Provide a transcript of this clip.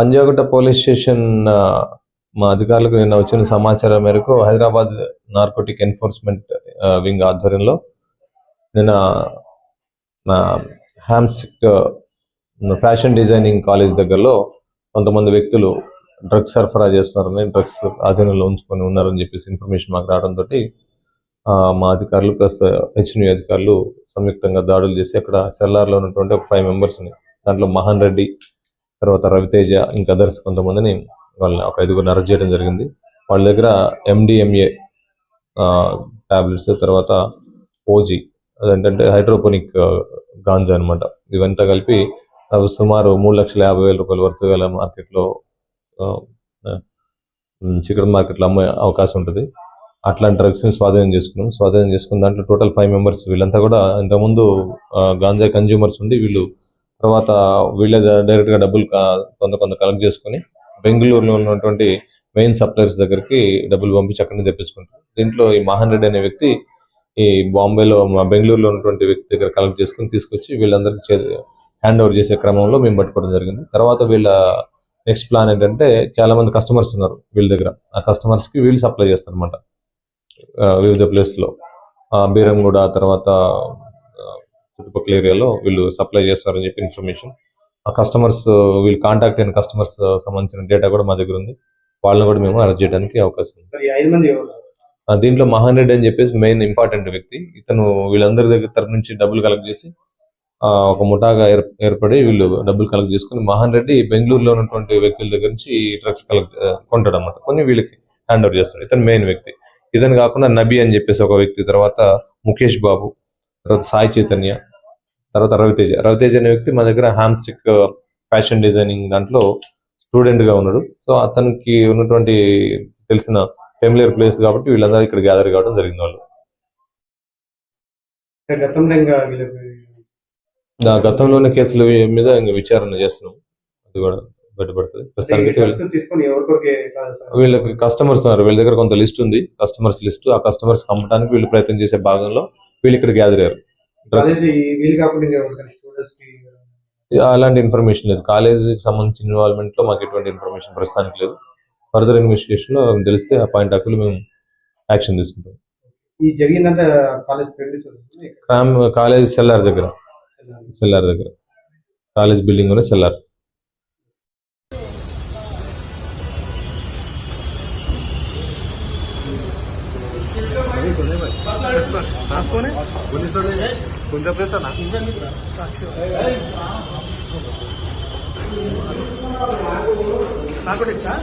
Panjagutta police station మా అధికారులకు నిన్న వచ్చిన సమాచారం మేరకు హైదరాబాద్ నార్కోటిక్ ఎన్ఫోర్స్మెంట్ వింగ్ ఆధ్వర్యంలో నిన్న నా ఫ్యాషన్ డిజైనింగ్ కాలేజ్ దగ్గరలో కొంతమంది వ్యక్తులు డ్రగ్స్ సరఫరా చేస్తున్నారని డ్రగ్స్ ఆధీనంలో ఉంచుకొని ఉన్నారని చెప్పేసి ఇన్ఫర్మేషన్ మాకు రావడంతో మా అధికారులు ప్లస్ హెచ్ఎన్యూ అధికారులు సంయుక్తంగా దాడులు చేసి అక్కడ సెల్లార్లో ఉన్నటువంటి ఒక ఫైవ్ మెంబర్స్ని దాంట్లో మహాన్ రెడ్డి తర్వాత రవితేజ ఇంకా అదర్స్ కొంతమందిని వాళ్ళని ఒక ఐదుగురిని అరెస్ట్ చేయడం జరిగింది. వాళ్ళ దగ్గర ఎండిఎంఏ టాబ్లెట్స్ తర్వాత ఓజీ అదేంటంటే హైడ్రోపోనిక్ గాంజా అన్నమాట. ఇవంతా కలిపి సుమారు మూడు లక్షల యాభై వేల రూపాయల వరకు గల మార్కెట్లో చికెన్ మార్కెట్లో అమ్మే అవకాశం ఉంటుంది. అట్లాంటి డ్రగ్స్ని స్వాధీనం చేసుకున్నాం. స్వాధీనం చేసుకున్న దాంట్లో టోటల్ ఫైవ్ మెంబర్స్ వీళ్ళంతా కూడా ఇంతకుముందు గాంజా కన్జ్యూమర్స్ ఉండి వీళ్ళు తర్వాత వీళ్ళే డైరెక్ట్గా డబ్బులు కొంత కొంత కలెక్ట్ చేసుకొని బెంగళూరులో ఉన్నటువంటి మెయిన్ సప్లయర్స్ దగ్గరికి డబ్బులు పంపించి అక్కడి నుంచి తెప్పించుకుంటారు. దీంట్లో ఈ మహాన్ రెడ్డి అనే వ్యక్తి ఈ బాంబేలో మా బెంగళూరులో ఉన్నటువంటి వ్యక్తి దగ్గర కలెక్ట్ చేసుకుని తీసుకొచ్చి వీళ్ళందరికీ హ్యాండ్ ఓవర్ చేసే క్రమంలో మేము పట్టుకోవడం జరిగింది. తర్వాత వీళ్ళ నెక్స్ట్ ప్లాన్ ఏంటంటే చాలా మంది కస్టమర్స్ ఉన్నారు వీళ్ళ దగ్గర. ఆ కస్టమర్స్కి వీళ్ళు సప్లై చేస్తారనమాట వివిధ ప్లేస్లో బీరంగూడ తర్వాత చుట్టుపక్కల ఏరియాలో వీళ్ళు సప్లై చేస్తారని చెప్పి ఇన్ఫర్మేషన్. ఆ కస్టమర్స్ వీళ్ళు కాంటాక్ట్ అయిన కస్టమర్స్ సంబంధించిన డేటా కూడా మా దగ్గర ఉంది. వాళ్ళని కూడా మేము అరెస్ట్ చేయడానికి అవకాశం ఉంది. దీంట్లో మహాన్ రెడ్డి అని చెప్పేసి మెయిన్ ఇంపార్టెంట్ వ్యక్తి. ఇతను వీళ్ళందరి దగ్గర తరపు నుంచి డబ్బులు కలెక్ట్ చేసి ఒక ముఠాగా ఏర్ ఏర్పడి వీళ్ళు డబ్బులు కలెక్ట్ చేసుకుని మహాన్ రెడ్డి బెంగళూరులో ఉన్నటువంటి వ్యక్తుల దగ్గర నుంచి డ్రగ్స్ కలెక్ట్ కొంటాడు అనమాట కొన్ని వీళ్ళకి హ్యాండ్ ఓవర్ చేస్తాడు. ఇతను మెయిన్ వ్యక్తి. ఇతను కాకుండా నబీ అని చెప్పేసి ఒక వ్యక్తి తర్వాత ముఖేష్ బాబు తర్వాత సాయి చైతన్య తర్వాత రవితేజ. రవితేజ అనే వ్యక్తి మా దగ్గర హ్యామ్స్టిక్ ఫ్యాషన్ డిజైనింగ్ దాంట్లో స్టూడెంట్గా ఉన్నాడు. సో అతనికి ఉన్నటువంటి తెలిసిన ఫెమిలియర్ ప్లేస్ కాబట్టి వీళ్ళందరూ ఇక్కడ గ్యాదర్ కావడం జరిగింది వాళ్ళు. గతంలో ఇంకా వీళ్ళకి నా గతంలోని కేసుల మీద ఇంకా విచారణ చేస్తున్నాం. అది కూడా బయటపడుతుంది. వీళ్ళకి కస్టమర్స్ ఉన్నారు. వీళ్ళ దగ్గర కొంత లిస్ట్ ఉంది. కస్టమర్స్ లిస్ట్ ఆ కస్టమర్స్ అమ్మడానికి వీళ్ళు ప్రయత్నం చేసే భాగంలో వీళ్ళు ఇక్కడ గ్యాదర్ అయ్యారు. అలాంటి ఇన్ఫర్మేషన్ లేదు. కాలేజీకి సంబంధించిన ఇన్వాల్వ్మెంట్లో మాకు ఎటువంటి ఇన్ఫర్మేషన్ ప్రస్తుతానికి లేదు. ఫర్దర్ ఇన్వెస్టిగేషన్లో తెలిస్తే ఆ పాయింట్ ఆఫ్ వ్యూ మేము యాక్షన్ తీసుకుంటాం. ఈ జరిగిందంటే కాలేజ్ కాలేజ్ సెల్లార్ దగ్గర. సెల్లార్. దగ్గర. కాలేజ్ బిల్డింగ్ ఉన్న సెల్లార్. नहीं को नहीं भाई आप कौन है पुलिस वाले कुंजा प्रेता ना నాకు సార్ నాకు సార్